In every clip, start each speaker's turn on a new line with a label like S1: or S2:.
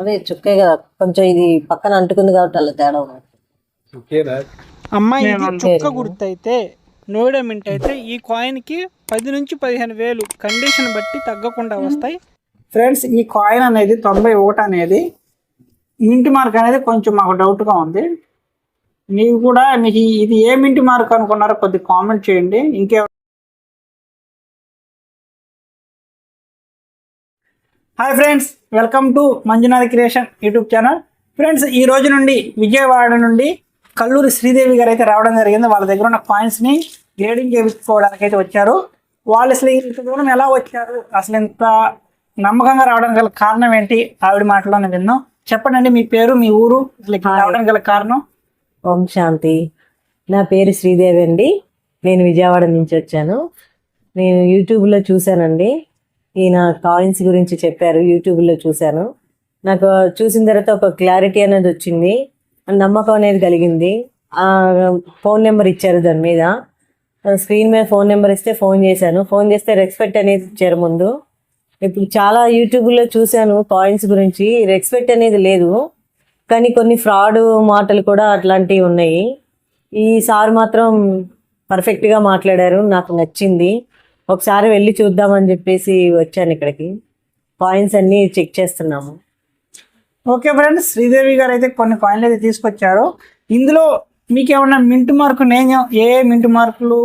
S1: అదే చుక్కే కదా కొంచెం ఇది పక్కన అంటుకుంది కాబట్టి అలా తేడా
S2: అమ్మాయి ఇది చుక్క గుర్తయితే నోయిడా మింట్ అయితే ఈ కాయిన్కి పది నుంచి పదిహేను వేలు కండిషన్ బట్టి తగ్గకుండా వస్తాయి. ఫ్రెండ్స్ ఈ కాయిన్ అనేది తొంభై ఒకటి అనేది మింటి మార్క్ అనేది కొంచెం మాకు డౌట్గా ఉంది. మీకు కూడా మీకు ఇది ఏ మింటి మార్క్ అనుకున్నారో కొద్దిగా కామెంట్ చేయండి. ఇంకే hi friends welcome to Manjunath creation YouTube channel friends ఈ రోజు నుండి విజయవాడ నుండి కల్లూరి శ్రీదేవి గారు అయితే రావడం జరిగింది. వాళ్ళ దగ్గర ఉన్న కాయిన్స్ని గ్రేడింగ్ చేయించుకోవడానికి అయితే వచ్చారు. వాళ్ళు అసలు ఇంత దూరం ఎలా వచ్చారు? అసలు ఇంత నమ్మకంగా రావడానికి గల కారణం ఏంటి? ఆవిడ మాటలోనే విన్నాం చెప్పండి మీ పేరు మీ ఊరు అసలు ఇక్కడ రావడానికి గల కారణం?
S1: ఓం శాంతి. నా పేరు శ్రీదేవి అండి. నేను విజయవాడ నుంచి వచ్చాను. నేను యూట్యూబ్లో చూశానండి. ఈయన కాయిన్స్ గురించి చెప్పారు యూట్యూబ్లో చూశాను. నాకు చూసిన తర్వాత ఒక క్లారిటీ అనేది వచ్చింది. నమ్మకం అనేది కలిగింది. ఫోన్ నెంబర్ ఇచ్చారు దాని మీద. స్క్రీన్ మీద ఫోన్ నెంబర్ ఇస్తే ఫోన్ చేశాను. ఫోన్ చేస్తే రెస్పెక్ట్ అనేది ఇచ్చారు ముందు. ఇప్పుడు చాలా యూట్యూబ్లో చూశాను కాయిన్స్ గురించి. రెస్పెక్ట్ అనేది లేదు. కానీ కొన్ని ఫ్రాడ్ మాటలు కూడా అట్లాంటివి ఉన్నాయి. ఈ సార్ మాత్రం పర్ఫెక్ట్గా మాట్లాడారు. నాకు నచ్చింది. ఒకసారి వెళ్ళి చూద్దామని చెప్పేసి వచ్చాను ఇక్కడికి. కాయిన్స్ అన్నీ చెక్ చేస్తున్నాము.
S2: ఓకే ఫ్రెండ్స్ శ్రీదేవి గారు అయితే కొన్ని కాయిన్లు అయితే తీసుకొచ్చారు. ఇందులో మీకు ఏమన్నా మింట్ మార్కు నేను ఏ మింట్ మార్కులు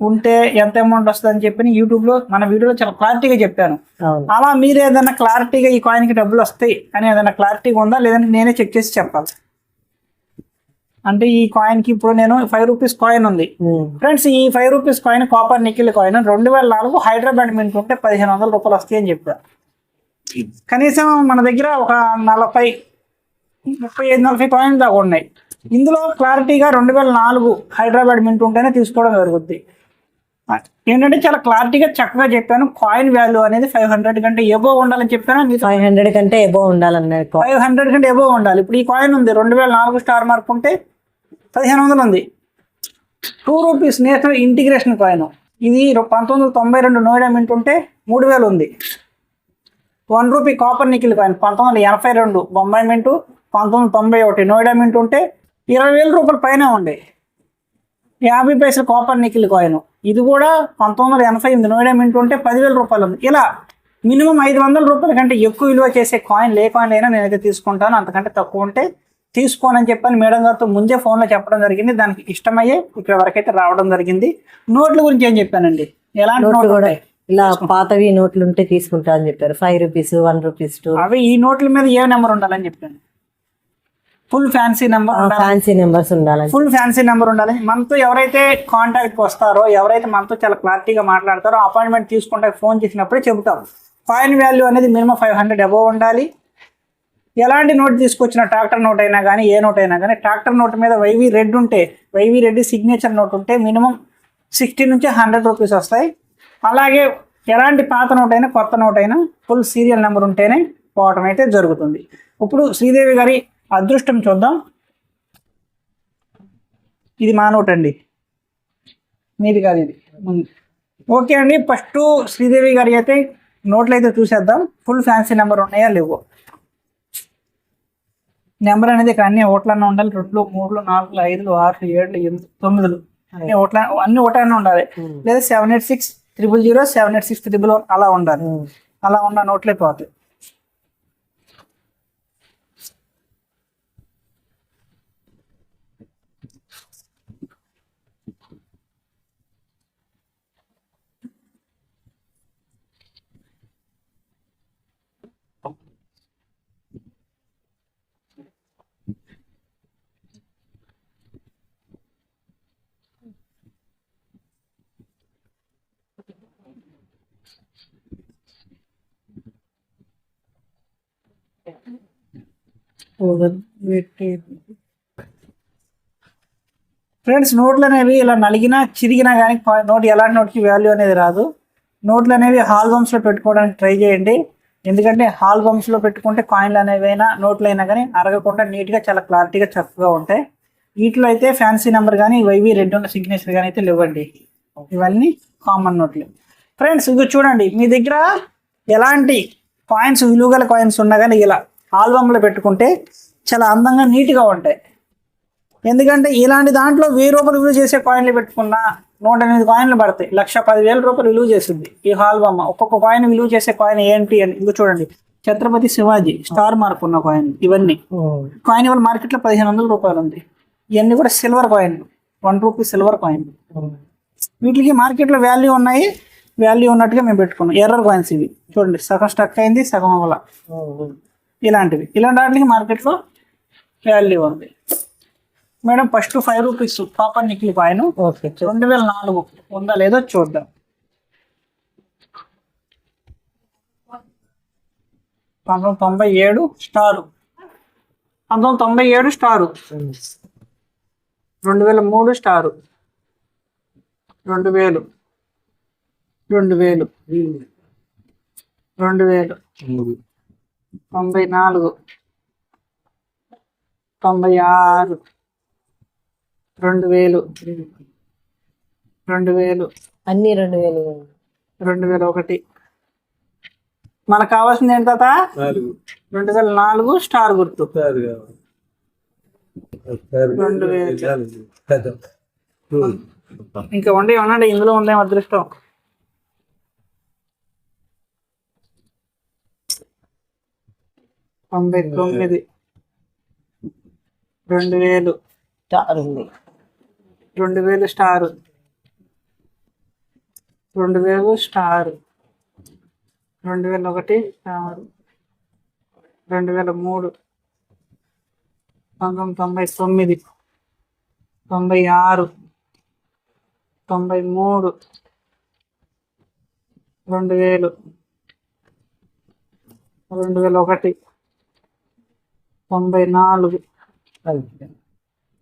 S2: ఉంటే ఎంత అమౌంట్ వస్తుందని చెప్పి యూట్యూబ్లో మన వీడియోలో చాలా క్లారిటీగా చెప్పాను. అలా మీరు ఏదైనా క్లారిటీగా ఈ కాయిన్కి డబ్బులు వస్తాయి అని ఏదైనా క్లారిటీగా ఉందా? లేదంటే నేనే చెక్ చేసి చెప్పాలి. అంటే ఈ కాయిన్కి ఇప్పుడు నేను ఫైవ్ రూపీస్ కాయిన్ ఉంది. ఫ్రెండ్స్ ఈ five rupees coin copper nickel coin రెండు వేల నాలుగు హైదరాబాద్ మింట్ ఉంటే పదిహేను వందల రూపాయలు వస్తాయి అని చెప్పారు కనీసం మన దగ్గర ఒక నలభై ముప్పై ఐదు నలభై కాయిన్స్ దాకా ఉన్నాయి. ఇందులో క్లారిటీగా రెండు వేల నాలుగు హైదరాబాద్ మింట్ ఉంటేనే తీసుకోవడం జరుగుద్ది. ఏంటంటే చాలా క్లారిటీగా చక్కగా చెప్పాను కాయిన్ వాల్యూ అనేది ఫైవ్ హండ్రెడ్ కంటే ఎబో ఉండాలని చెప్పాను
S1: ఫైవ్ హండ్రెడ్ కంటే ఎబో ఉండాలన్నారు. కా-
S2: ఫైవ్ హండ్రెడ్ కంటే ఎబో ఉండాలి. ఇప్పుడు ఈ కాయిన్ ఉంది రెండు వేల నాలుగు స్టార్ మార్క్ ఉంటే పదిహేను వందలు ఉంది. Two rupees national integration coin ఇది పంతొమ్మిది వందల తొంభై రెండు నోయిడా మింట్ ఉంటే మూడు వేలు ఉంది. One rupee copper nickel coin పంతొమ్మిది వందల ఎనభై రెండు బొంబాయి మింటు పంతొమ్మిది వందల తొంభై ఒకటి నోయిడా మింట్ ఉంటే ఇరవై వేల రూపాయల పైన ఉండే యాభై పైసలు కాపర్ నికిల్ కాయిన్ ఇది కూడా పంతొమ్మిది వందల ఎనభై ఎనిమిది నోయిడా మింట్ ఉంటే పదివేల రూపాయలు ఉంది. ఇలా మినిమం ఐదు వందల రూపాయల కంటే ఎక్కువ విలువ చేసే కాయిన్ ఏ కాయిన్ అయినా నేనైతే తీసుకుంటాను. అంతకంటే తక్కువ ఉంటే తీసుకోనని చెప్పని మేడం గారితో ముందే ఫోన్లో చెప్పడం జరిగింది. దానికి ఇష్టమయ్యే ఇక్కడ వరకైతే రావడం జరిగింది. నోట్ల గురించి ఏం చెప్పానండి? ఎలాంటి
S1: నోట్లు కూడా ఇలా పాతవి నోట్లు ఉంటే తీసుకుంటా అని చెప్పారు. Five rupees one rupees two
S2: అవి ఈ నోట్ల మీద ఏ నెంబర్ ఉండాలని చెప్పాను? ఫుల్ ఫ్యాన్సీ నెంబర్ ఉండాలి?
S1: ఫ్యాన్సీ నెంబర్స్ ఉండాలని
S2: ఫుల్ ఫ్యాన్సీ నెంబర్ ఉండాలి. మనతో ఎవరైతే కాంటాక్ట్కి వస్తారో ఎవరైతే మనతో చాలా క్లారిటీగా మాట్లాడతారో అపాయింట్మెంట్ తీసుకుంటే ఫోన్ చేసినప్పుడే చెబుతాం. కాయిన్ వాల్యూ అనేది మినిమం ఫైవ్ హండ్రెడ్ అబవ్ ఉండాలి. ఎలాంటి నోట్ తీసుకొచ్చిన ట్రాక్టర్ నోట్ అయినా కానీ ఏ నోట్ అయినా కానీ ట్రాక్టర్ నోట్ మీద వైవి రెడ్ ఉంటే Y V Reddy signature note ఉంటే మినిమం సిక్స్టీ నుంచి హండ్రెడ్ రూపీస్ వస్తాయి. అలాగే ఎలాంటి పాత నోట్ అయినా కొత్త నోట్ అయినా ఫుల్ సీరియల్ నెంబర్ ఉంటేనే పోవటం అయితే జరుగుతుంది. ఇప్పుడు శ్రీదేవి గారి అదృష్టం చూద్దాం. ఇది మా నోట్ అండి. మీది కాదు ఇది. ఓకే అండి ఫస్ట్ శ్రీదేవి గారి అయితే నోట్లు అయితే చూసేద్దాం. ఫుల్ ఫ్యాన్సీ నెంబర్ ఉన్నాయా లేవు. నెంబర్ అనేది ఇక్కడ అన్ని ఓట్లన్నా ఉండాలి. రెండు మూడు నాలుగు ఐదు ఆరు ఏడు ఎనిమిది తొమ్మిదిలు. అన్ని ఓట్ల అన్ని ఓట్లన్నా ఉండాలి. లేదా seven eight six triple zero seven eight six triple one అలా ఉండాలి. అలా ఉన్న నోట్లే పోతాయి. ఫ్రెండ్స్ నోట్లు అనేవి ఇలా నలిగినా చిరిగినా కానీ నోట్ ఎలాంటి నోట్కి వాల్యూ అనేది రాదు. నోట్లు అనేవి హాల్బమ్స్లో పెట్టుకోవడానికి ట్రై చేయండి. ఎందుకంటే హాల్బమ్స్లో పెట్టుకుంటే కాయిన్లు అనేవి అయినా నోట్లు అయినా కానీ అరగకుండా నీట్గా చాలా క్లారిటీగా చక్కగా ఉంటాయి. వీటిలో అయితే ఫ్యాన్సీ నెంబర్ కానీ వైవి రెడ్ ఉన్న సిగ్నేచర్ కానీ అయితే లేవండి. ఇవన్నీ కామన్ నోట్లు. ఫ్రెండ్స్ ఇది చూడండి మీ దగ్గర ఎలాంటి కాయిన్స్ విలువగల కాయిన్స్ ఉన్నా కానీ ఇలా ఆల్బమ్లో పెట్టుకుంటే చాలా అందంగా నీట్గా ఉంటాయి. ఎందుకంటే ఇలాంటి దాంట్లో వెయ్యి రూపాయలు విలువ చేసే కాయిన్లు పెట్టుకున్నా నూట ఎనిమిది కాయిన్లు పడతాయి. లక్ష పదివేల రూపాయలు విలువ చేస్తుంది ఈ హాల్ బొమ్మ ఒక్కొక్క కాయిన్ విలువ చేసే కాయిన్ ఏంటి అని ఇంకో చూడండి. ఛత్రపతి శివాజీ స్టార్ మార్క్ ఉన్న కాయిన్ ఇవన్నీ. కాయిన్ ఇవాళ మార్కెట్లో పదిహేను వందల రూపాయలు ఉంది. ఇవన్నీ కూడా silver coin one rupee silver coin వీటికి మార్కెట్లో వాల్యూ ఉన్నాయి. వాల్యూ ఉన్నట్టుగా మేము పెట్టుకున్నాం. ఎర్రర్ కాయిన్స్ ఇవి. చూడండి సగం స్టక్ అయింది సగం అవ్వాల. ఇలాంటివి. ఇలాంటి వాటికి మార్కెట్లో వాల్యూ ఉంది. Madam first five rupees copper nickel coin
S1: okay
S2: రెండు వేల నాలుగు. ఉందా లేదో చూద్దాం. పంతొమ్మిది తొంభై ఏడు స్టారు. పంతొమ్మిది తొంభై ఏడు స్టారు. రెండు వేల మూడు స్టారు. రెండు వేలు. రెండు. వేలు రెండు వేలు తొంభై నాలుగు. తొంభై ఆరు. రెండు వేలు రెండు. వేలు
S1: అన్ని రెండు వేలు
S2: రెండు వేల ఒకటి. మనకు కావాల్సింది ఏంటి తాత? రెండు వేల నాలుగు స్టార్ గుర్తు. రెండు వేలు. ఇంకా ఉండే ఉండండి ఇందులో ఉండే అదృష్టం. తొంభై తొమ్మిది. రెండు వేలు.
S1: స్టార్. ఉంది
S2: రెండు వేలు స్టార్. రెండు వేలు స్టార్. రెండు వేల ఒకటి స్టార్. రెండు వేల మూడు. పంతొమ్మిది తొంభై తొమ్మిది. తొంభై ఆరు. తొంభై మూడు. రెండు వేలు. రెండు వేల ఒకటి. తొంభై నాలుగు.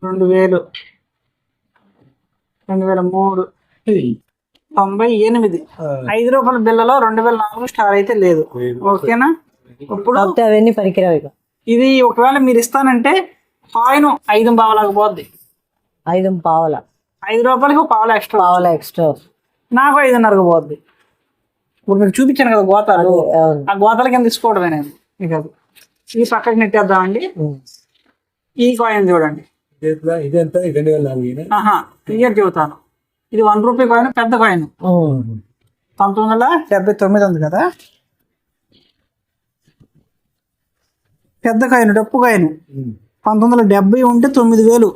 S2: రెండు వేలు. రెండు వేల మూడు. తొంభై ఎనిమిది. ఐదు రూపాయల బిల్లలో రెండు వేల నాలుగు స్టార్ అయితే లేదు. ఓకేనా? ఇప్పుడు
S1: అవన్నీ పనికిరావు
S2: ఇది ఒకవేళ మీరు ఇస్తానంటే కాయిన్ ఐదు పావలకు పోద్ది.
S1: ఐదు పావల.
S2: ఐదు రూపాయలకి పావల ఎక్స్ట్రా.
S1: పావల ఎక్స్ట్రా.
S2: నాకు ఐదున్నరకు పోద్ది. ఇప్పుడు మీకు చూపించాను కదా గోతాలు. ఆ గోతాల కింద తీసుకోవడమే నేను. ఇక అది. ఈ పక్కకి నెట్టేద్దామండి
S1: ఉమ్.
S2: ఈ కాయిన్ చూడండి.
S3: ఇదెంత? ఇదెంత రెండు వేల నాలుగు
S2: ఆహా క్లియర్ చెబుతాను. ఇది వన్ రూపీ కాయిన్ పెద్ద కాయిన్. పంతొమ్మిది వందల డెబ్బై తొమ్మిది ఉంది కదా? పెద్ద కాయిన్ డప్పు కాయిన్. పంతొమ్మిది వందల డెబ్బై ఉంటే తొమ్మిది వేలు.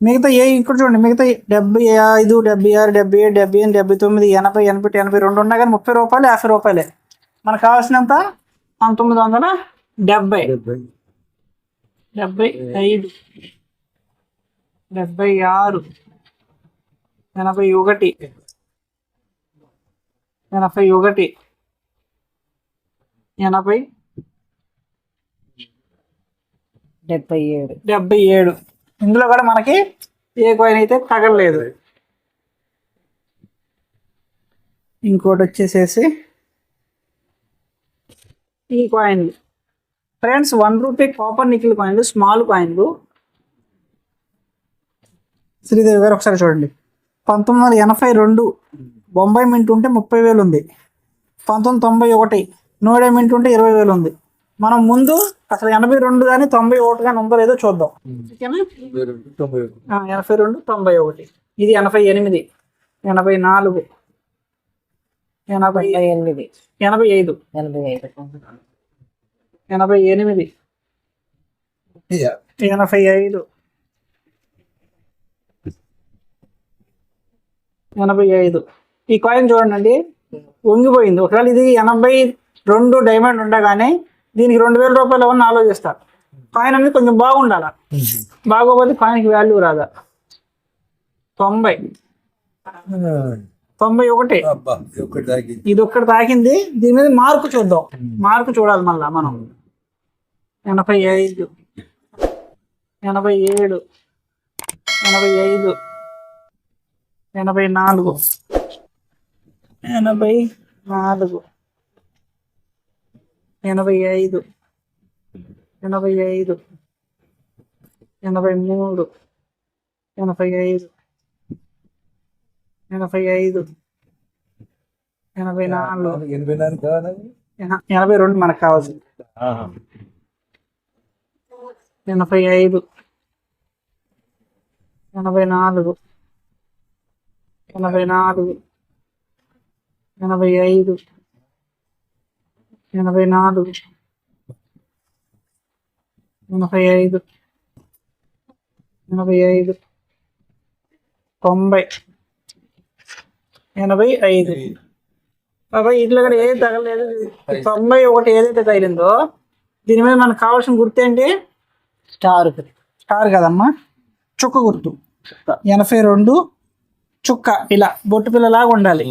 S2: మిగతా ఏ ఇక్కడ చూడండి మిగతా డెబ్బై ఐదు డెబ్బై ఆరు డెబ్బై ఏడు డెబ్బై ఎనిమిది డెబ్బై తొమ్మిది ఎనభై ఎనభై ఎనభై రెండు ఉన్నా కానీ ముప్పై రూపాయలు యాభై రూపాయలే. మనకు కావాల్సినంత పంతొమ్మిది వందల డెబ్బై
S3: డెబ్బై
S2: ఐదు. డెబ్బై ఆరు. ఎనభై ఒకటి. ఎనభై ఒకటి. ఎనభై.
S1: డెబ్బై ఏడు.
S2: డెబ్బై ఏడు. ఇందులో కూడా మనకి ఏ కాయిన్ అయితే తగలలేదు. ఇంకోటి వచ్చేసేసి ఈ కాయిన్లు friends one rupee copper nickel కాయిన్లు స్మాల్ కాయిన్లు శ్రీదేవి గారు ఒకసారి చూడండి. పంతొమ్మిది వందల ఎనభై రెండు బొంబాయి మింట్ ఉంటే ముప్పై వేలు ఉంది. పంతొమ్మిది తొంభై ఒకటి నోడే మింట్ ఉంటే ఇరవై వేలు ఉంది. మనం ముందు అసలు ఎనభై రెండు కానీ తొంభై ఒకటి కానీ ఉందో లేదో చూద్దాం. ఓకేనా? ఎనభై రెండు తొంభై ఒకటి. ఇది ఎనభై ఎనిమిది. ఎనభై నాలుగు. ఎనభై
S1: ఎనిమిది.
S2: ఎనభై ఐదు.
S1: ఎనభై ఐదు.
S2: ఎనభై ఎనిమిది. ఎనభై ఐదు. ఎనభై ఐదు. ఈ కాయిన్ చూడండి వంగిపోయింది. ఒకవేళ ఇది ఎనభై రెండు డైమండ్ ఉండగానే దీనికి రెండు వేల రూపాయలు ఎవరిని ఆలోచిస్తారు. కాయిన్ అనేది కొంచెం బాగుండాలి? బాగోపోతే కాయిన్కి వాల్యూ రాదా? తొంభై. తొంభై ఒకటి.
S3: ఇది
S2: ఒక్కటి తాకింది దీని మీద మార్కు చూద్దాం. మార్కు చూడాలి మళ్ళా మనం. ఎనభై ఐదు. ఎనభై ఏడు. ఎనభై ఐదు. ఎనభై నాలుగు. ఎనభై నాలుగు. ఎనభై ఐదు. ఎనభై ఐదు. ఎనభై మూడు. ఎనభై ఐదు. ఎనభై ఐదు. ఎనభై నాలుగు.
S3: ఎనభై నాలుగు కావాలి?
S2: ఎన- ఎనభై రెండు మనకు కావాల్సింది. ఎనభై ఐదు. ఎనభై నాలుగు. ఎనభై నాలుగు. ఎనభై ఐదు. ఎనభై నాలుగు. ఎనభై ఐదు. ఎనభై ఐదు. తొంభై. ఎనభై ఐదు. బాబాయ్ ఇట్లా కూడా ఏది తగలేదు తొంభై ఒకటి ఏదైతే తగిలిందో దీని మీద మనకు కావాల్సిన గుర్తు ఏంటి?
S1: స్టార్
S2: స్టార్ కదమ్మా. చుక్క గుర్తు. ఎనభై రెండు చుక్క ఇలా బొట్టు పిల్లలాగా ఉండాలి.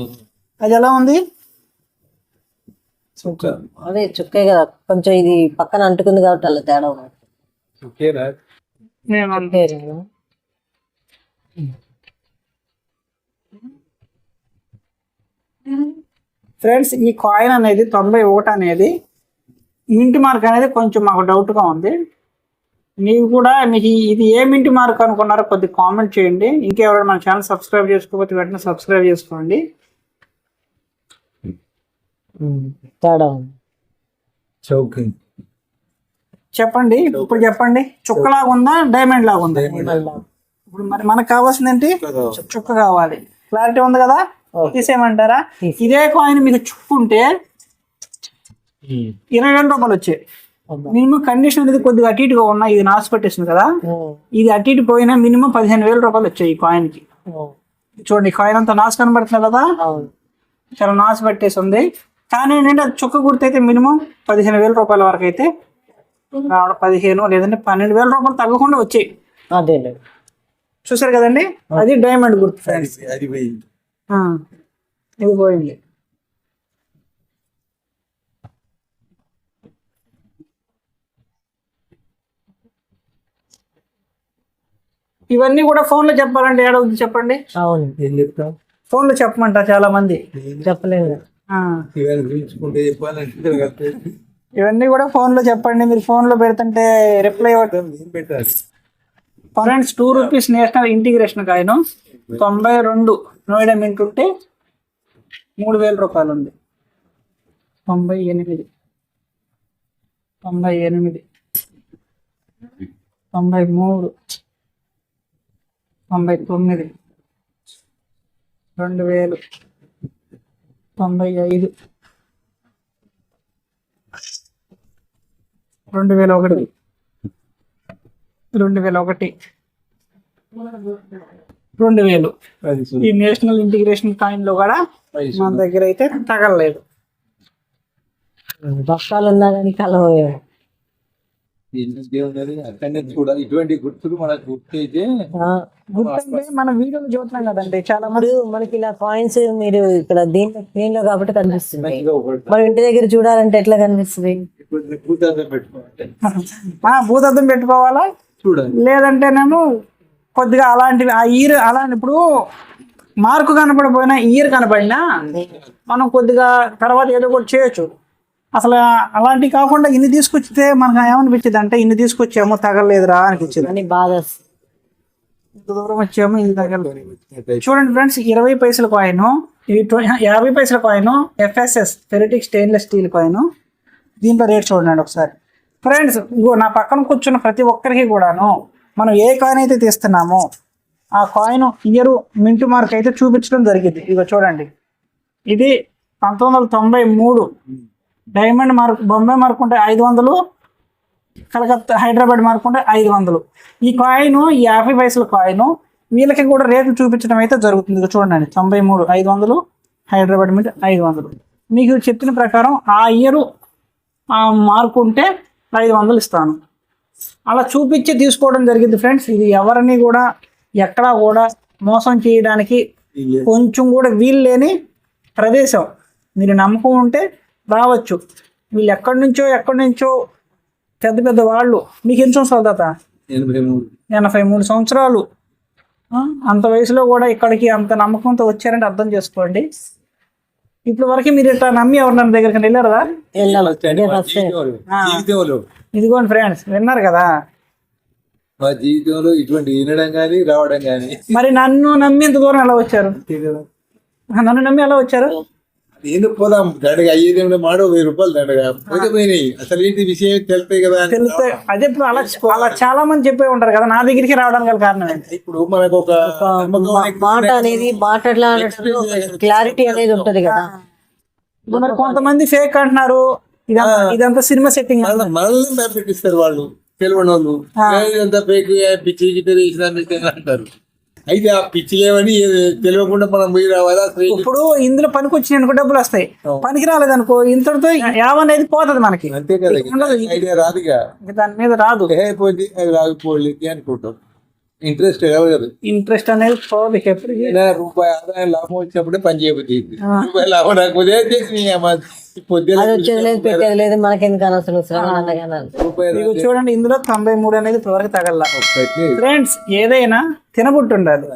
S2: అది ఎలా ఉంది?
S3: చుక్క.
S1: అదే చుక్కే కదా కొంచెం ఇది పక్కన అంటుకుంది కాబట్టి అలా తేడా ఉంది
S3: చుక్కేనా
S1: అంతే కదా.
S2: ఫ్రెండ్స్ ఈ కాయిన్ అనేది తొంభై ఒకటి అనేది మింటి మార్క్ అనేది కొంచెం మాకు డౌట్గా ఉంది. మీకు కూడా మీకు ఇది ఏ మింటి మార్క్ అనుకున్నారో కొద్దిగా కామెంట్ చేయండి. ఇంకెవరైనా మన ఛానల్ సబ్స్క్రైబ్ చేసుకోకపోతే వెంటనే సబ్స్క్రైబ్ చేసుకోండి.
S1: తేడా
S3: చౌకి
S2: చెప్పండి. ఇప్పుడు చెప్పండి. చుక్కలాగా ఉందా? డైమండ్ లాగా ఉందా? ఇప్పుడు మరి మనకు కావాల్సింది ఏంటి? చుక్క కావాలి. క్లారిటీ ఉంది కదా? తీసేయమంటారా? ఇదే కాయిన్ మీకు చుక్కు ఉంటే ఇరవై వేల రూపాయలు వచ్చాయి. మినిమం కండిషన్ అనేది కొద్దిగా అటు ఇటుగా ఉన్నా ఇది నాసు పెట్టేసింది కదా. ఇది అటు ఇటు పోయినా మినిమం పదిహేను వేల రూపాయలు వచ్చాయి ఈ
S1: కాయిన్కి.
S2: చూడండి ఈ కాయిన్ అంతా నాసు కనబడుతుంది కదా? చాలా నాసు పెట్టేసి ఉంది. కానీ ఏంటంటే అది చుక్క గుర్తయితే మినిమం పదిహేను వేల రూపాయల వరకు అయితే రావడం పదిహేను లేదంటే పన్నెండు వేల రూపాయలు తగ్గకుండా వచ్చాయి.
S1: అదే
S2: చూసారు కదండి? అది డైమండ్ గుర్తు. ఫ్రెండ్స్
S3: అది
S2: ఇది పోయింది ఇవన్నీ కూడా ఫోన్లో చెప్పాలంటే ఏడవుద్ది చెప్పండి?
S1: అవును
S3: ఏం చెప్తాం?
S2: ఫోన్లో చెప్పమంటారు చాలా మంది
S3: తిరగలుగుతాయి.
S2: ఇవన్నీ కూడా ఫోన్లో చెప్పండి మీరు ఫోన్లో పెడుతుంటే reply friends two rupees national integration coin. తొంభై రెండు నోయిడా మింట్ మూడు వేల రూపాయలు ఉంది తొంభై ఎనిమిది. తొంభై ఎనిమిది. తొంభై మూడు. తొంభై తొమ్మిది. రెండు వేలు. తొంభై ఐదు. రెండు వేల ఒకటి. రెండు వేల ఒకటి. రెండు వేలు. ఈ నేషనల్ ఇంటిగ్రేషన్ కాయిన్లో కూడా మన దగ్గర అయితే తగలలేదు.
S1: బస్తాలు ఉన్నా కానీ
S3: ఇటువంటి గుర్తులు మనకు
S1: ఆ,
S2: గుర్తంటే మన వీడియోలు చూస్తున్నాం కదండి. చాలా మంది
S1: మనకి ఇలా కాయిన్స్ మీరు ఇక్కడ దీంట్లో దీనిలో కాబట్టి కనిపిస్తుంది మనం ఇంటి దగ్గర చూడాలంటే ఎట్లా కనిపిస్తుంది?
S3: భూతార్థం పెట్టుకోవాలా? చూడాలి
S2: లేదంటేనేమో కొద్దిగా అలాంటివి ఆ ఇయర్ అలాంటి ఇప్పుడు మార్కు కనపడపోయినా ఇయర్ కనపడినా మనం కొద్దిగా తర్వాత ఏదో ఒకటి చేయొచ్చు. అసలు అలాంటివి కాకుండా ఇన్ని తీసుకొచ్చితే మనకు ఏమనిపించింది అంటే ఇన్ని తీసుకొచ్చామో తగలలేదురా అనిపించింది.
S1: అని బాధ
S2: ఇంత దూరం వచ్చాము ఇది తగలలేదు చూడండి ఫ్రెండ్స్ ఇరవై పైసల కాయిన్ ఇది ట్వ- యాభై పైసల coin FSS ferritic stainless steel coin. దీంట్లో రేట్ చూడండి ఒకసారి. ఫ్రెండ్స్ నా పక్కన కూర్చున్న ప్రతి ఒక్కరికి కూడాను మనం ఏ కాయిన్ అయితే తీస్తున్నామో ఆ కాయిన్ ఇయర్ మింటు మార్క్ అయితే చూపించడం జరిగింది. ఇక చూడండి. ఇది పంతొమ్మిది వందల తొంభై మూడు డైమండ్ మార్క్ బొంబాయి మార్క్ ఉంటే ఐదు వందలు కలకత్తా హైదరాబాద్ మార్క్ ఉంటే ఐదు వందలు. ఈ కాయిన్ ఈ యాభై పైసల కాయిన్ వీళ్ళకి కూడా రేట్లు చూపించడం అయితే జరుగుతుంది. ఇక చూడండి. తొంభై మూడు ఐదు వందలు హైదరాబాద్ మీద ఐదు వందలు. మీకు చెప్పిన ప్రకారం ఆ ఇయర్ ఆ మార్క్ ఉంటే ఐదు వందలు ఇస్తాను. అలా చూపించి తీసుకోవడం జరిగింది ఫ్రెండ్స్. ఇది ఎవరిని కూడా ఎక్కడా కూడా మోసం చేయడానికి కొంచెం కూడా వీలు లేని ప్రదేశం. మీరు నమ్మకం ఉంటే రావచ్చు. వీళ్ళు ఎక్కడి నుంచో ఎక్కడి నుంచో పెద్ద పెద్ద వాళ్ళు. మీకు ఎన్ని సంవత్సరాలు తాత?
S3: ఎనభై మూడు.
S2: సంవత్సరాలు. ఆ, అంత వయసులో కూడా ఇక్కడికి అంత నమ్మకంతో వచ్చారంటే అర్థం చేసుకోండి. ఇప్పుడు వరకు మీరు ఇట్లా నమ్మి ఎవరినైనా దగ్గరికి వెళ్ళారా?
S1: వెళ్ళాలి.
S2: ఇదిగోండి ఫ్రెండ్స్ విన్నారు కదా?
S3: మా జీవితంలో ఇటువంటి వినడం కానీ రావడం కానీ
S2: మరి నన్ను నమ్మి ఇంత దూరం ఎలా వచ్చారు? నన్ను నమ్మి ఎలా వచ్చారు?
S3: నేను పోదాం దండగా అయ్యేది ఏమైనా మాడో వెయ్యి రూపాయలు దండగా పోతే పోయినాయి. అసలు ఏంటి విషయం తెలిపే కదా అని.
S2: తెలిస్తే అదే ఇప్పుడు అలా అలా చాలా మంది చెప్పే ఉంటారు కదా నా దగ్గరికి రావడానికి గల కారణం ఏంటి?
S3: ఇప్పుడు మనకు ఒక
S1: మాట అనేది మాట్లాడాలంటే క్లారిటీ అనేది ఉంటది కదా.
S2: మరి కొంతమంది ఫేక్ అంటున్నారు ఇదంతా ఇదంతా సినిమా సెట్టింగ్
S3: మన- మనల్ని భయపెట్టిస్తారు వాళ్ళు తెలియని వాళ్ళు ఇదంతా ఫేక్ పిచ్చి గిట్ట అంటారు. అయితే ఆ తెలియకుండా మనం పోయి రావాలా?
S2: ఇప్పుడు ఇందులో పనికి వచ్చినాయి అనుకో డబ్బులు వస్తాయి. పనికి రాలేదనుకో ఇంతటితో యావ అనేది పోతుంది మనకి.
S3: అంతే కదా. ఐడియా రాదుగా
S2: ఇంక. దాని మీద రాదు.
S3: ఏ పోతే అది రాకపోలేదు అనుకుంటాం. ఇంట్రెస్ట్
S2: ఇంట్రెస్ట్ అనేది పోదు
S3: రూపాయి ఆదాయం లాభం వచ్చినప్పుడే పని చేయబోతుంది రూపాయి లాభం రాకపోతే
S1: అది వచ్చేది లేదు పెట్టేది లేదు మనకెందుకు అనవసరం
S2: ఇదిగో చూడండి ఇందులో తొంభై మూడు అనేది ఇప్పటివరకు తగల ఫ్రెండ్స్ ఏదైనా తినబుట్టు ఉండాలి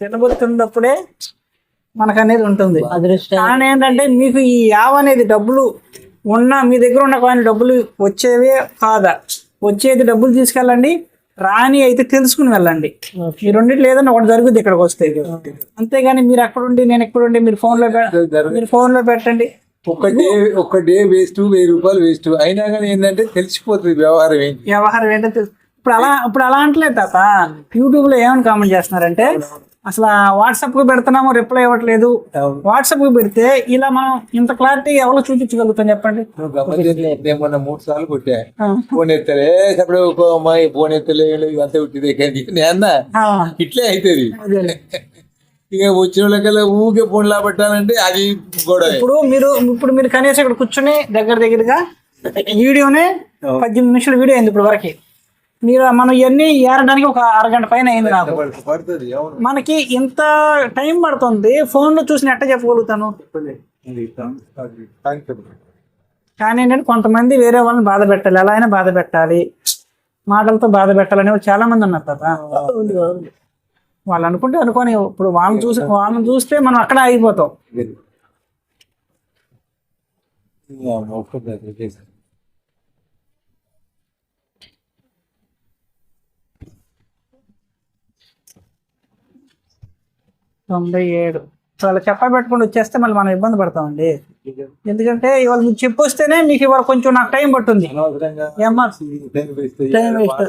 S2: తినబుట్టు ఉన్నప్పుడే మనకు అనేది ఉంటుంది.
S1: అదృష్టం.
S2: కానీ ఏంటంటే మీకు ఈ యావ అనేది డబ్బులు ఉన్న మీ దగ్గర ఉన్న కాయిన్ డబ్బులు వచ్చేవే కాదా? వచ్చేది డబ్బులు తీసుకెళ్ళండి రాని అయితే తెలుసుకుని వెళ్ళండి. ఈ రెండిట్లో ఏదైనా ఒకటి జరుగుద్ది ఇక్కడికి వస్తే. అంతేగాని మీరు ఎక్కడుండి నేను ఎక్కడుండి మీరు ఫోన్లో పె- మీరు ఫోన్లో పెట్టండి.
S3: ఒక డే ఒక డే వేస్ట్ వెయ్యి రూపాయలు వేస్ట్. అయినా కానీ ఏంటంటే తెలిసిపోతుంది వ్యవహారం ఏంటి.
S2: వ్యవహారం ఏంటో తెలుసు ఇప్పుడు అలా ఇప్పుడు అలా అంటలేదు తాత. యూట్యూబ్లో ఏమని కామెంట్ చేస్తున్నారంటే అసలు వాట్సాప్కు పెడుతున్నాము రిప్లై ఇవ్వట్లేదు. వాట్సాప్కు పెడితే ఇలా మనం ఇంత క్లారిటీ ఎవరు చూపించగలుగుతాం చెప్పండి?
S3: మొన్న మూడు సార్లు కొట్టా. ఫోన్ ఎత్తలే అప్పుడు ఒక అమ్మాయి ఫోన్ ఎత్తలే ఇదంతా ఉట్టిదే కానీ అన్నా ఇట్లే అవుతుంది. ఇక వచ్చిన వాళ్ళకల్లా ఊకే ఫోన్ లాబట్టాలంటే అది గొడవ.
S2: ఇప్పుడు మీరు ఇప్పుడు మీరు కనీసం ఇక్కడ కూర్చొని దగ్గర దగ్గరగా వీడియోనే పద్దెనిమిది నిమిషాల వీడియో అయింది ఇప్పుడు వరకు. మీరు మనం ఇవన్నీ ఏరడానికి ఒక అరగంట పైన అయింది నాకు. మనకి ఇంత టైం పడుతుంది. ఫోన్లో చూసి ఎట్ట చెప్పగలుగుతాను. కానీ ఏంటంటే కొంతమంది వేరే వాళ్ళని బాధ పెట్టాలి. ఎలా అయినా బాధ పెట్టాలి. మాటలతో బాధ పెట్టాలని వాళ్ళు చాలా మంది ఉన్నారు కదా. వాళ్ళు అనుకుంటే అనుకోని ఇప్పుడు వాళ్ళని చూసి వాళ్ళని చూస్తే మనం అక్కడ ఆగిపోతాం. తొంభై ఏడు. వాళ్ళు చెప్ప పెట్టుకుంటూ వచ్చేస్తే మళ్ళీ మనం ఇబ్బంది పడతామండి. ఎందుకంటే ఇవాళ మీరు చెప్పొస్తేనే మీకు ఇవాళ కొంచెం నాకు టైం పట్టుంది.
S3: టైం వేస్ట్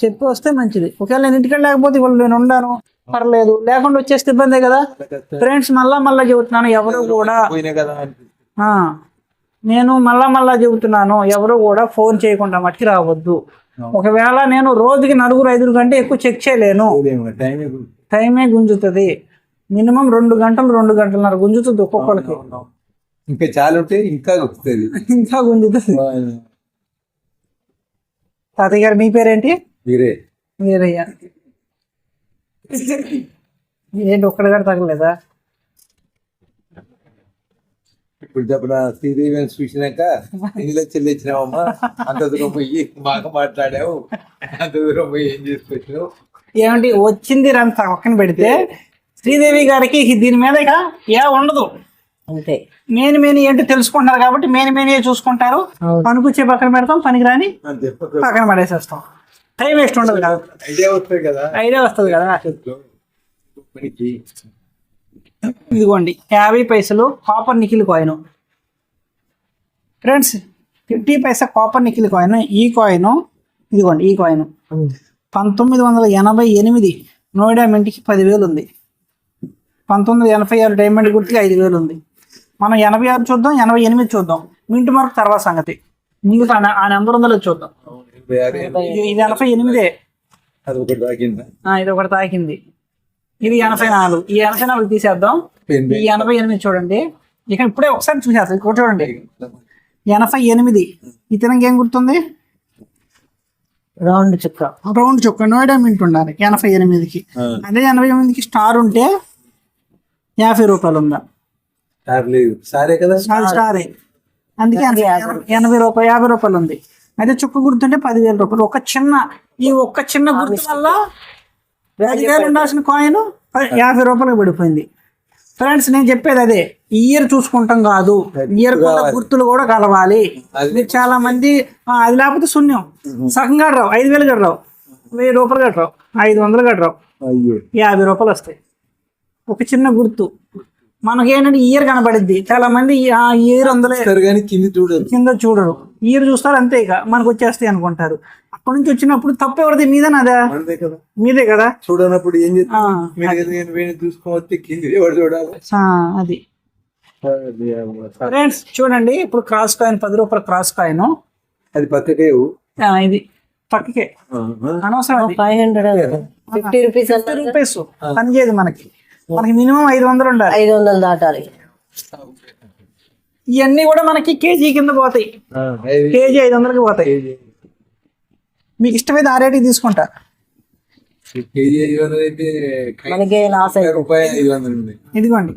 S3: చెప్పి
S2: వస్తే మంచిది. ఒకవేళ నేను ఇంటికి లేకపోతే ఇవాళ నేను ఉండాను. పర్లేదు. లేకుండా వచ్చేస్తే ఇబ్బందే కదా. ఫ్రెండ్స్ మళ్ళా మళ్ళా చెబుతున్నాను ఎవరు కూడా. నేను మళ్ళా మళ్ళా చెబుతున్నాను ఎవరు కూడా ఫోన్ చేయకుండా మట్టికి రావద్దు. ఒకవేళ నేను రోజుకి నలుగురు ఐదుగురు కంటే ఎక్కువ చెక్ చేయలేను.
S3: టైమే
S2: గుంజుతుంది. మినిమం రెండు గంటలు రెండు గంటలన్నర గుంజుతుంది ఒక్కొక్కరికి
S3: ఇంకా చాలా ఉంటే ఇంకా
S2: ఇంకా గుంజుతుంది. తాతయ్య గారు మీ పేరేంటి?
S3: మీరే.
S2: వీరయ్య ఏంటి ఒక్కడ గారు తగలేదా?
S3: ఇప్పుడు చెప్పిన శ్రీదేవి అని చూసినాక ఎన్ని లక్షలు తెచ్చినావమ్మా? అంత దూరం పోయి బాగా మాట్లాడావు. అంత దూరం పోయి ఏం చేసుకొచ్చినావు?
S2: ఏమండి వచ్చింది రంత పక్కన పెడితే శ్రీదేవి గారికి దీని మీద ఇక ఏ ఉండదు.
S1: అంతే.
S2: మేని మేని ఏంటో తెలుసుకుంటారు కాబట్టి మేని మేని చూసుకుంటారు. పనికొచ్చే పక్కన పెడతాం పనికి రాని
S3: అంతే
S2: పక్కన పడేసేస్తాం. టైం వేస్ట్ ఉండదు కదా.
S3: ఐడియా వస్తుంది కదా.
S2: ఐడియా వస్తుంది కదా ఇదిగోండి యాభై పైసలు copper nickel coin friends fifty paisa copper nickel coin ఈ కాయిన్ ఇదిగోండి ఈ కాయిన్ పంతొమ్మిది వందల ఎనభై ఎనిమిది నోయిడా మింటికి పదివేలు ఉంది. పంతొమ్మిది వందల ఎనభై ఆరు డైమండ్ గుర్తుకి ఐదు వేలు ఉంది. మనం ఎనభై ఆరు చూద్దాం ఎనభై ఎనిమిది చూద్దాం. మింటి మార్క్ తర్వాత సంగతి. మిగతా ఆ- నెంబర్ ఉందో చూద్దాం. ఇది ఎనభై ఎనిమిదే.
S3: అది ఒకటి తాకిందా.
S2: ఆ, ఇది ఒకటి తాకింది. ఇది ఎనభై నాలుగు. ఈ ఎనభై నాలుగు తీసేద్దాం. ఈ ఎనభై ఎనిమిది చూడండి. ఇక ఇప్పుడే ఒకసారి చూసేస్తాం ఇక్కడ చూడండి. ఎనభై ఎనిమిది. ఇతనికి ఏం గుర్తుంది?
S1: రౌండ్ చుక్క.
S2: రౌండ్ చొక్క. నోయిడా మింట్ ఉండాలి. ఎనభై ఎనిమిదికి. అదే ఎనభై ఎనిమిదికి స్టార్ ఉంటే యాభై రూపాయలు ఉందా?
S3: సార్ లేదు. సారే కదా?
S2: అది స్టారే అందుకే ఎనభై- ఎనభై రూపాయలు యాభై రూపాయలు ఉంది. అదే చుక్క గుర్తుంటే పదివేల రూపాయలు. ఒక చిన్న ఈ ఒక్క చిన్న గుర్తు వల్ల పదివేలు ఉండాల్సిన కాయిన్ యాభై రూపాయలకు పడిపోయింది. ఫ్రెండ్స్ నేను చెప్పేది అదే. ఇయర్ చూసుకుంటాం కాదు. ఇయర్ గుర్తులు కూడా కలవాలి. మీరు చాలా మంది "ఆ, అది లేకపోతే శూన్యం. సగం గడరావు ఐదు వేలు గడరావు వెయ్యి రూపాయలు గడరావు ఐదు వందలు
S3: అయ్యో.
S2: యాభై రూపాయలు వస్తాయి. ఒక చిన్న గుర్తు. మనకి ఏంటంటే ఇయర్ కనబడిద్ది చాలా మంది ఆ ఇయర్ అందులో
S3: కింది చూడదు
S2: కింద చూడరు. ఇయర్ చూస్తారు అంతే ఇక. మనకు వచ్చేస్తాయి అనుకుంటారు. అక్కడి నుంచి వచ్చినప్పుడు తప్పు ఎవరిది? మీదేనా అదా?
S3: అంతే కదా.
S2: మీదే కదా?
S3: చూడనప్పుడు ఏం చూసుకోవచ్చు కింది ఎవరు చూడాలి?
S2: ఆ, అది. ఫ్రెండ్స్ చూడండి. ఇప్పుడు క్రాస్ కాయిన్ పది రూపాయల క్రాస్ కాయిన్
S3: అది పక్కకేవు
S2: ఇది. పక్కకే. అనవసరం.
S1: Five hundred fifty rupees
S2: fifty rupees పని చేయదు మనకి. మనకి మినిమం ఐదు వందలు ఉండాలి.
S1: ఐదు వందలు దాటాలి.
S2: ఇవన్నీ కూడా మనకి కేజీ కింద పోతాయి. కేజీ ఐదు వందలకి పోతాయి. మీకు ఇష్టమైతే ఆ రేటుకి తీసుకుంటా. ఇదిగోండి.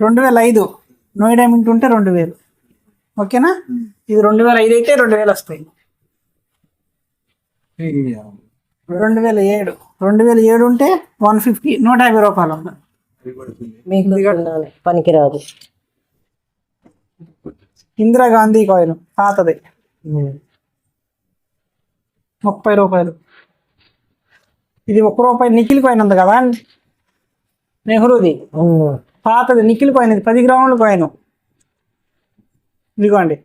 S2: రెండు వేల ఐదు. నోయిడా మింట్ ఉంటే రెండు వేలు. ఓకేనా? ఇది రెండు వేల ఐదు అయితే రెండు వేలు వస్తాయి. రెండు వేల ఏడు. రెండు వేల ఏడు ఉంటే వన్ ఫిఫ్టీ నూట యాభై రూపాయలు.
S1: పనికిరాదు.
S2: ఇందిరాగాంధీ కాయిన్ పాతది. ముప్పై రూపాయలు. ఇది ఒక రూపాయి నిఖిల్ కాయిన్ ఉంది కదా నెహ్రూది. పాతది నిఖిల్ కాయిన్ ఇది పది గ్రాముల కాయిన్. ఇదిగోండి.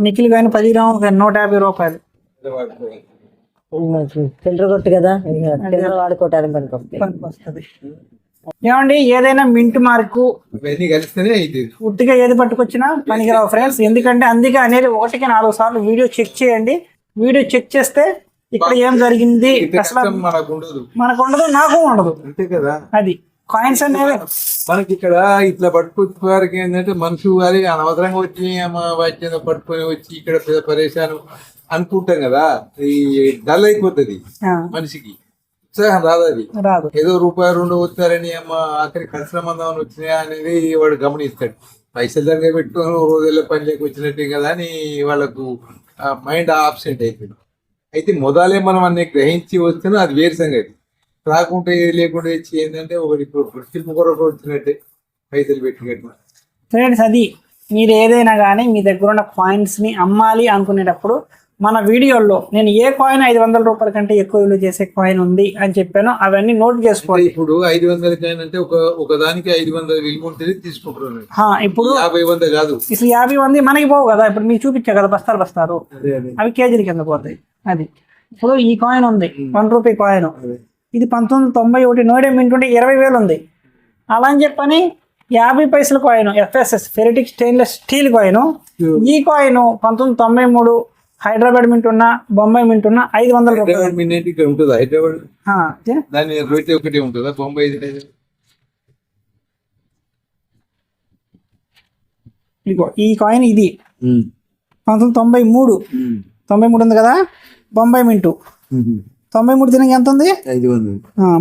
S2: నిఖిల్ కాయిన్ పది గ్రాముల కాయిన్ నూట యాభై రూపాయలు.
S1: కొట్టు కదా చిల్లర వాడుకోవటానికి
S2: పనికి వస్తుంది ఏమండి ఏదైనా మింట్ మార్కు ఉట్టిగా ఏది పట్టుకొచ్చినా పనికిరావు ఫ్రెండ్స్. ఎందుకంటే అందుకే అనేది ఒకటికి నాలుగు సార్లు వీడియో చెక్ చేయండి. వీడియో చెక్ చేస్తే ఇక్కడ ఏం జరిగింది? అసలు
S3: మనకు ఉండదు
S2: మనకు ఉండదు నాకు ఉండదు.
S3: అంతే కదా.
S2: అది. కాయిన్స్ అనేవి
S3: మనకి ఇక్కడ ఇట్లా పట్టుకొచ్చే వారికి ఏంటంటే మనుషు వారి అనవసరంగా వచ్చి పట్టుకొని వచ్చి ఇక్కడ పెద్ద పరేషాను అనుకుంటాం కదా ఈ డల్ అయిపోతుంది మనిషికి. ఉత్సాహం రాదు అది
S2: రాదు.
S3: ఏదో రూపాయి రెండు వచ్చారని అమ్మ అక్కడికి కలిసిన మందం వచ్చినాయా అనేది వాడు గమనిస్తాడు. పైసలు దగ్గర పెట్టుకొని రోజుల్లో పని లేక వచ్చినట్టే కదా అని వాళ్ళకు మైండ్ ఆబ్సెంట్ అయిపోయింది. అయితే మొదలే మనం అన్ని గ్రహించి వస్తేనే అది వేరు సంగతి. రాకుంటే ఏది లేకుండా ఇచ్చి ఏంటంటే ఒకటి గుర్తింపు కొరకు వచ్చినట్టే పైసలు పెట్టినట్టు
S2: ఫ్రెండ్స్ అది మీరు ఏదైనా కానీ మీ దగ్గర ఉన్న కాయిన్స్ని అమ్మాలి అనుకునేటప్పుడు మన వీడియోల్లో నేను ఏ కాయిన్ ఐదు వందల రూపాయల కంటే ఎక్కువ విలువ చేసే కాయిన్ ఉంది అని చెప్పాను అవన్నీ నోట్ చేసుకోండి.
S3: ఇప్పుడు ఐదు వందలకి అంటే ఒక ఒక దానికి ఐదు వందల విలువ ఉంటుంది
S2: ఇప్పుడు
S3: యాభై వంద కాదు.
S2: ఇప్పుడు యాభై మంది మనకి పోవు కదా ఇప్పుడు మీకు చూపించా కదా బస్తాలు బస్తారు అవి కేజీల కింద పోతాయి. అది. ఇప్పుడు ఈ కాయిన్ ఉంది వన్ రూపీ కాయిన్ ఇది పంతొమ్మిది వందల తొంభై ఒకటి నోడే మింట్ ఉంటే ఇరవై వేలు ఉంది. అలా అని చెప్పని యాభై పైసల coin FSS ferritic stainless steel coin ఈ కాయిన్ పంతొమ్మిది తొంభై మూడు హైదరాబాద్ మింట్ ఉన్న బొంబాయి మింట్ ఉన్న ఐదు వందల రూపాయలు.
S3: హైదరాబాద్ మిన్నెట్ ఇక్కడ ఉంటుందా? హైదరాబాద్
S2: ఆ, ఏ?
S3: దాని రేట్ ఒకటే ఉంటుందా? బొంబాయి.
S2: ఇదిగో ఈ కాయిన్ ఇది. పంతొమ్మిది తొంభై మూడు. తొంభై మూడు ఉంది కదా? బొంబాయి మింటు. తొంభై మూడు తినక ఎంత ఉంది?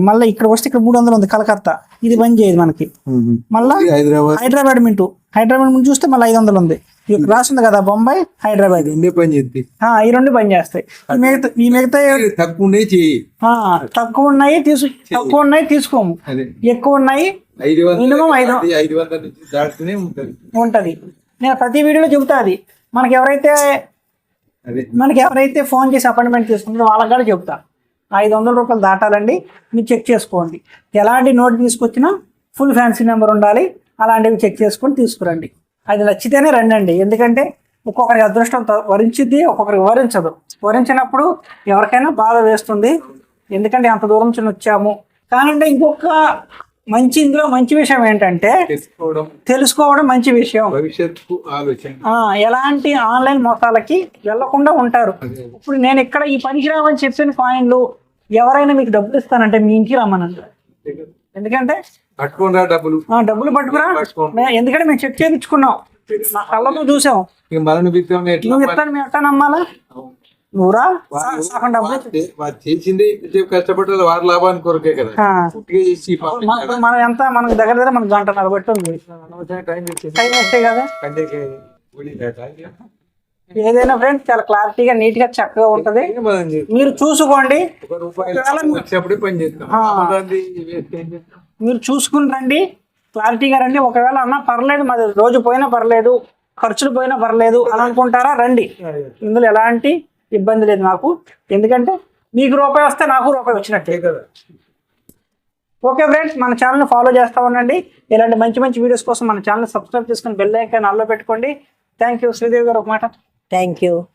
S2: మళ్ళీ ఇక్కడ వస్తే ఇక్కడ మూడు వందలు ఉంది కలకత్తా. ఇది బంద్ చేయదు మనకి. మళ్ళా
S3: హైదరాబాద్.
S2: హైదరాబాద్ మింటు. హైదరాబాద్ మింటు చూస్తే మళ్ళీ ఐదు వందలు ఉంది. ఇక్కడ రాసింది కదా బొంబాయి హైదరాబాద్.
S3: రెండే పని
S2: ఈ రెండు బంద్ చేస్తాయి. ఈ మిగతా ఈ మిగతా
S3: తక్కువ
S2: ఆ, తక్కువ ఉన్నాయి తీసు తక్కువ ఉన్నాయి తీసుకోము. ఎక్కువ ఉన్నాయి Minimum ఐదు-
S3: దాటి ఐదు వందల నుంచి దాటుతూనే ఉంటుంది.
S2: నేను ప్రతి వీడియోలో చెబుతా అది. మనకి ఎవరైతే
S3: అదే.
S2: మనకి ఎవరైతే ఫోన్ చేసి అపాయింట్మెంట్ తీసుకుంటారో వాళ్ళకి కూడా చెప్తా ఐదు వందల రూపాయలు దాటాలండి మీరు చెక్ చేసుకోండి. ఎలాంటి నోట్ తీసుకొచ్చినా ఫుల్ ఫ్యాన్సీ నెంబర్ ఉండాలి అలాంటివి చెక్ చేసుకొని తీసుకురండి. అది నచ్చితేనే రండి ఎందుకంటే ఒక్కొక్కరికి అదృష్టం వరించిద్ది ఒక్కొక్కరికి వరించదు వరించినప్పుడు ఎవరికైనా బాధ వేస్తుంది. ఎందుకంటే అంత దూరం నుంచి వచ్చాము. కానంటే ఇంకొక మంచి ఇందులో మంచి విషయం ఏంటంటే
S3: తెలుసుకోవడం.
S2: మంచి విషయం. ఆ, ఎలాంటి ఆన్లైన్ మోసాలకి వెళ్ళకుండా ఉంటారు. ఇప్పుడు నేను ఇక్కడ ఈ పనికిరావని చెప్పిన కాయిన్లు ఎవరైనా మీకు డబ్బులు ఇస్తానంటే మీ ఇంటికి రమ్మనండి. ఎందుకంటే
S3: డబ్బులు.
S2: ఆ, డబ్బులు పట్టుకురా. ఎందుకంటే మేము చెక్ చేయించుకున్నాం. మా కళ్ళతో చూసాం. నువ్వు ఇస్తాను మేము ఎట్టా నమ్మాలా? నువ్వురా? సగం డబ్బులు
S3: చేసిందే వారి లాభానికి కొరకే కదా.
S2: మన- ఎంత మనకు దగ్గర దగ్గర మనకు గంటన్నర బట్టి ఉంది.
S3: టైం
S2: వేస్తే కదా. ఏదైనా ఫ్రెండ్స్ చాలా క్లారిటీగా నీట్గా చక్కగా ఉంటది. మీరు చూసుకోండి. మీరు చూసుకుని రండి క్లారిటీగా రండి. ఒకవేళ అన్నా పర్లేదు మాది రోజు పోయినా పర్లేదు ఖర్చులు పోయినా పర్లేదు అని అనుకుంటారా? రండి. ఇందులో ఎలాంటి ఇబ్బంది లేదు నాకు ఎందుకంటే మీకు రూపాయి వస్తే నాకు రూపాయి వచ్చినట్టే.
S3: కదా.
S2: ఓకే ఫ్రెండ్స్ మన ఛానల్ని ఫాలో చేస్తూ ఉండండి. ఇలాంటి మంచి మంచి వీడియోస్ కోసం మన ఛానల్ సబ్స్క్రైబ్ చేసుకుని బెల్ ఐకాన్ పెట్టుకోండి. Thank you. శ్రీదేవి గారు ఒక మాట.
S1: Thank you.